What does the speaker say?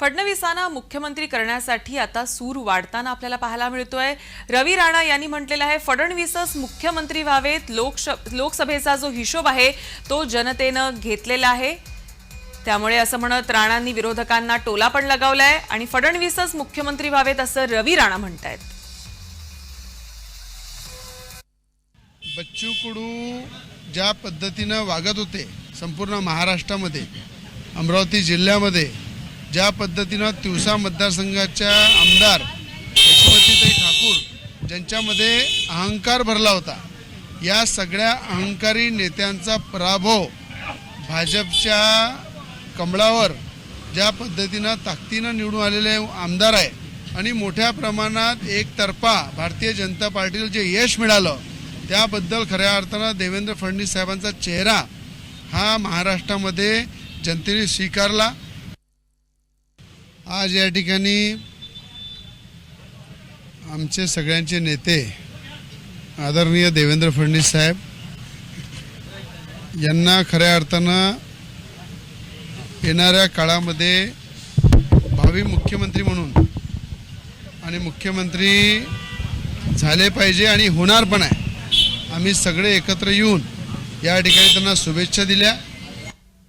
फडणवीसांना मुख्यमंत्री करण्यासाठी आता सूर वाढताना आपल्याला पाहायला मिळतोय. रवी राणा यांनी म्हटलेलं आहे फडणवीसच मुख्यमंत्री व्हावेत. लोकश लोकसभेचा जो हिशोब आहे तो जनतेनं घेतलेला आहे. त्यामुळे असं म्हणत राणांनी विरोधकांना टोला पण लगावलाय आणि फडणवीसच मुख्यमंत्री व्हावेत असं रवी राणा म्हणतायत. बच्चू कडू ज्या पद्धतीनं वागत होते संपूर्ण महाराष्ट्रामध्ये अमरावती जिल्ह्यामध्ये ज्या पद्धतीनं तिवसा मतदारसंघाच्या आमदार यशोमतीताई ठाकूर ज्यांच्यामध्ये अहंकार भरला होता या सगळ्या अहंकारी नेत्यांचा पराभव भाजपच्या कमळावर ज्या पद्धतीनं ताकदीनं निवडून आलेले आमदार आहे आणि मोठ्या प्रमाणात एकतर्फा भारतीय जनता पार्टीला जे यश मिळालं त्याबद्दल खऱ्या अर्थानं देवेंद्र फडणवीस साहेबांचा चेहरा हा महाराष्ट्रामध्ये जनतेने स्वीकारला. आज या ठिकाणी आमचे सगळ्यांचे नेते आदरणीय देवेंद्र फडणवीस साहेब यांना खऱ्या अर्थानं येणाऱ्या काळामध्ये भावी मुख्यमंत्री म्हणून आणि मुख्यमंत्री झाले पाहिजे आणि होणार पण आहे. आम्ही सगळे एकत्र येऊन या ठिकाणी त्यांना शुभेच्छा दिल्या.